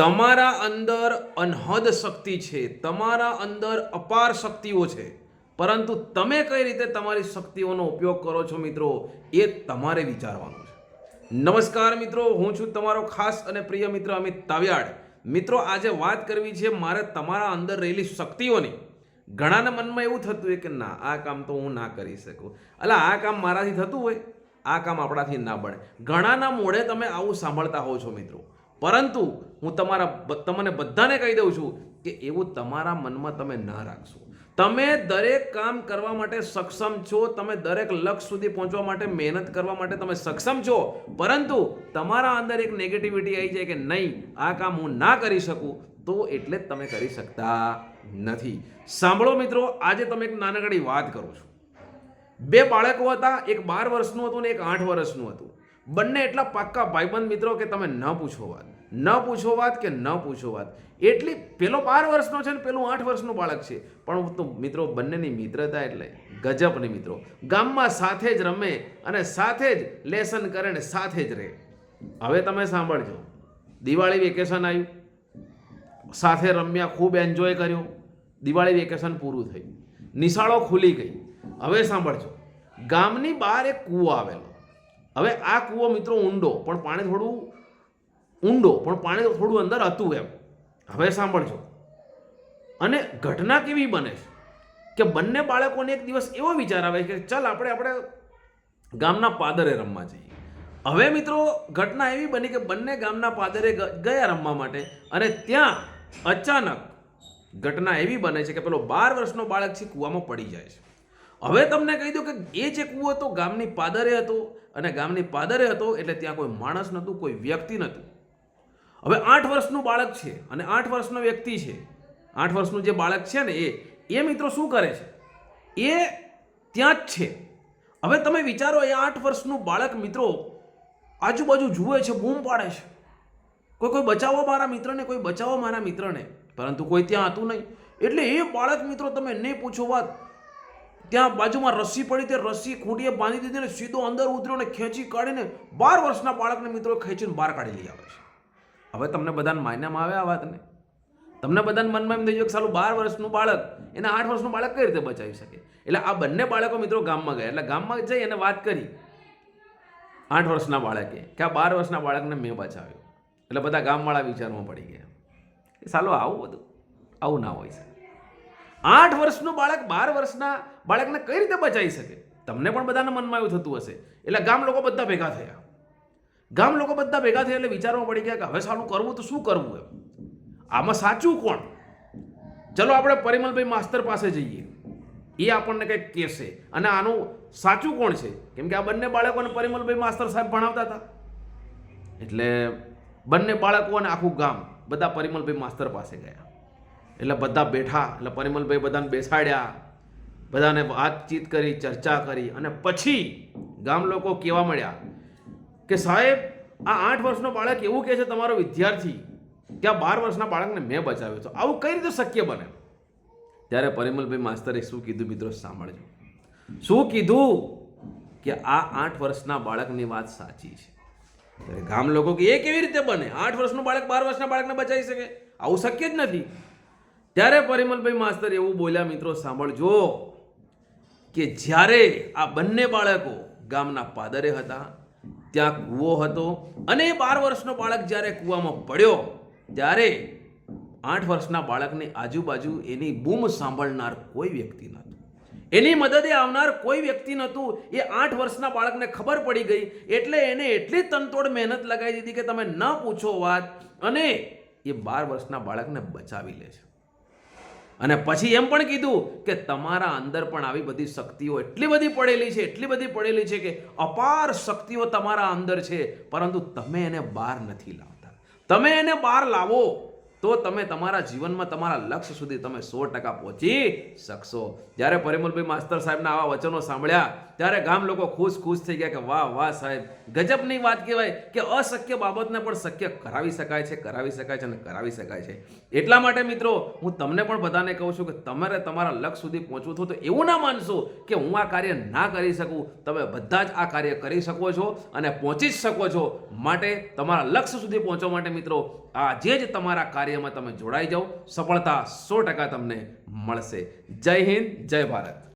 તમારા અંદર અનહદ શક્તિ છે, તમારા અંદર અપાર શક્તિઓ છે. પરંતુ તમે કઈ રીતે તમારી શક્તિઓનો ઉપયોગ કરો છો મિત્રો, એ તમારે વિચારવાનું છે. નમસ્કાર મિત્રો, હું છું તમારો ખાસ અને પ્રિય મિત્ર અમિત તાવ્યાડ. મિત્રો, આજે વાત કરવી છે મારે તમારા અંદર રહેલી શક્તિઓની. ઘણાના મનમાં એવું થતું હોય કે ના, આ કામ તો હું ના કરી શકું. એટલે આ કામ મારાથી થતું હોય? આ કામ આપણાથી ના બને. ઘણાના મોઢે તમે આવું સાંભળતા હો છો મિત્રો. પરંતુ હું તમારા તમને બધાને કહી દઉં છું કે એવું તમારા મનમાં તમે ના રાખશો. તમે દરેક કામ કરવા માટે સક્ષમ છો, તમે દરેક લક્ષ્ય સુધી પહોંચવા માટે મહેનત કરવા માટે તમે સક્ષમ છો, પરંતુ તમારા અંદર એક નેગેટિવિટી આવી જાય કે નહીં, આ કામ હું ના કરી શકું, તો એટલે જ તમે કરી શકતા નથી. સાંભળો મિત્રો, આજે તમે એક નાનકડી વાત કરું છું. બે બાળકો હતા, એક બાર વર્ષનું હતું ને એક આઠ વર્ષનું હતું. બંને એટલા પાક્કા ભાઈબંધ મિત્રો કે તમે ન પૂછો વાત. ન પૂછો વાત કે ન પૂછો વાત. એટલી પેલો બાર વર્ષનો છે ને પેલું આઠ વર્ષનું બાળક છે. પણ તો મિત્રો બંનેની મિત્રતા એટલે ગજબની મિત્રો. ગામમાં સાથે જ રમે અને સાથે જ લેસન કરે ને સાથે જ રહે. હવે તમે સાંભળજો. દિવાળી વેકેશન આવ્યું. સાથે રમ્યા, ખૂબ એન્જોય કર્યો. દિવાળી વેકેશન પૂરું થયું. નિશાળો ખુલી ગઈ. હવે સાંભળજો. ગામની બહાર એક કૂવો આવેલો. હવે આ કૂવો મિત્રો ઊંડો, પણ પાણી થોડું ઊંડો, પણ પાણી થોડું અંદર હતું એમ. હવે સાંભળજો. અને ઘટના કેવી બને છે? કે બંને બાળકોને એક દિવસ એવો વિચાર આવે કે ચાલ આપણે આપણે ગામના પાદરે રમવા જઈએ. હવે મિત્રો, ઘટના એવી બની કે બંને ગામના પાદરે ગયા રમવા માટે અને ત્યાં અચાનક ઘટના એવી બને છે કે પેલો બાર વર્ષનો બાળક છે કૂવામાં પડી જાય છે. હવે તમને કહી દઉં કે એ જે કૂવો હતો, ગામની પાદરે હતો અને ગામની પાદરે હતો એટલે ત્યાં કોઈ માણસ નહોતું, કોઈ વ્યક્તિ નહોતું. હવે આઠ વર્ષનું બાળક છે અને આઠ વર્ષનો વ્યક્તિ છે. આઠ વર્ષનું જે બાળક છે ને એ એ મિત્રો શું કરે છે? એ ત્યાં જ છે. હવે તમે વિચારો, એ આઠ વર્ષનું બાળક મિત્રો આજુબાજુ જુએ છે, બૂમ પાડે છે. કોઈ કોઈ બચાવો મારા મિત્રને, કોઈ બચાવો મારા મિત્રને, પરંતુ કોઈ ત્યાં હતું નહીં. એટલે એ બાળક મિત્રો તમે નહીં પૂછો વાત. ત્યાં બાજુમાં રસી પડી તે રસ્સી ખૂંટીએ બાંધી દીધી ને સીધો અંદર ઉતર્યો ને ખેંચી કાઢીને બાર વર્ષના બાળકને મિત્રો ખેંચીને બહાર કાઢી લઈ આવે છે. હવે તમને બધાને માન્યામાં આવે આ વાતને? તમને બધાને મનમાં એમ થઈ ગયું કે સાલું બાર વર્ષનું બાળક એને આઠ વર્ષનું બાળક કઈ રીતે બચાવી શકે? એટલે આ બંને બાળકો મિત્રો ગામમાં ગયા. એટલે ગામમાં જઈ અને વાત કરી. આઠ વર્ષના બાળકે કે આ બાર વર્ષના બાળકને મેં બચાવ્યો. એટલે બધા ગામવાળા વિચારમાં પડી ગયા. સાલો આવું બધું આવું ના હોય શકે. આઠ વર્ષનું બાળક બાર વર્ષના બાળકને કઈ રીતે બચાવી શકે? તમને પણ બધાના મનમાં એવું થતું હશે. એટલે ગામ લોકો બધા ભેગા થયા. ગામ લોકો બધા ભેગા થયા એટલે વિચારવા પડી ગયા કે હવે સારું કરવું તો શું કરવું એમ? આમાં સાચું કોણ? ચલો આપણે પરિમલભાઈ માસ્તર પાસે જઈએ. એ આપણને કંઈક કહેશે. અને આનું સાચું કોણ છે? કેમ કે આ બંને બાળકોને પરિમલભાઈ માસ્તર સાહેબ ભણાવતા હતા. એટલે બંને બાળકો અને આખું ગામ બધા પરિમલભાઈ માસ્તર પાસે ગયા. એટલે બધા બેઠા, એટલે પરિમલભાઈ બધાને બેસાડ્યા. બધાને વાતચીત કરી, ચર્ચા કરી અને પછી ગામ લોકો કહેવા મળ્યા કે સાહેબ, આ આઠ વર્ષનો બાળક એવું કહે છે તમારો વિદ્યાર્થી કે આ બાર વર્ષના બાળકને મેં બચાવ્યો છો. આવું કઈ રીતે શક્ય બને? ત્યારે પરિમલભાઈ માસ્તરે શું કીધું મિત્રો સાંભળજો. શું કીધું? કે આ આઠ વર્ષના બાળકની વાત સાચી છે. ત્યારે ગામ લોકો કે એ કેવી રીતે બને? આઠ વર્ષનું બાળક બાર વર્ષના બાળકને બચાવી શકે? આવું શક્ય જ નથી. ત્યારે પરિમલભાઈ માસ્તર એવું બોલ્યા, મિત્રો, સાંભળજો કે જ્યારે આ બંને બાળકો ગામના પાદરે હતા, ત્યાં કૂવો હતો અને બાર વર્ષનો બાળક જ્યારે કૂવામાં પડ્યો, ત્યારે આઠ વર્ષના બાળકની આજુબાજુ એની બૂમ સાંભળનાર કોઈ વ્યક્તિ નહોતું. એની મદદે આવનાર કોઈ વ્યક્તિ નહોતું. એ આઠ વર્ષના બાળકને ખબર પડી ગઈ. એટલે એને એટલી તનતોડ મહેનત લગાવી દીધી કે તમે ન પૂછો વાત અને એ બાર વર્ષના બાળકને બચાવી લે છે. અને પછી એમ પણ કીધું કે તમારા અંદર પણ આવી બધી શક્તિઓ એટલી બધી પડેલી છે, એટલી બધી પડેલી છે કે અપાર શક્તિઓ તમારા અંદર છે, પરંતુ તમે એને બહાર નથી લાવતા. તમે એને બહાર લાવો તો તમે તમારા જીવનમાં તમારા લક્ષ્ય સુધી તમે સો ટકા પહોંચી શકશો. જ્યારે પરિમલભાઈ માસ્તર સાહેબના આવા વચનો સાંભળ્યા ત્યારે ગામ લોકો ખુશ ખુશ થઈ ગયા કે વાહ વાહ સાહેબ. ગજબની વાત કહેવાય કે અશક્ય બાબતને પણ શક્ય કરાવી શકાય છે, કરાવી શકાય છે અને કરાવી શકાય છે. એટલા માટે મિત્રો, હું તમને પણ બધાને કહું છું કે તમારે તમારા લક્ષ્ય સુધી પહોંચવું થયું તો એવું ના માનશો કે હું આ કાર્ય ના કરી શકું. તમે બધા જ આ કાર્ય કરી શકો છો અને પહોંચી જ શકો છો માટે તમારા લક્ષ્ય સુધી પહોંચવા માટે મિત્રો, આજે જ તમારા કાર્યમાં તમે જોડાઈ જાઓ. સફળતા સો ટકા તમને મળશે. જય હિન્દ, જય ભારત.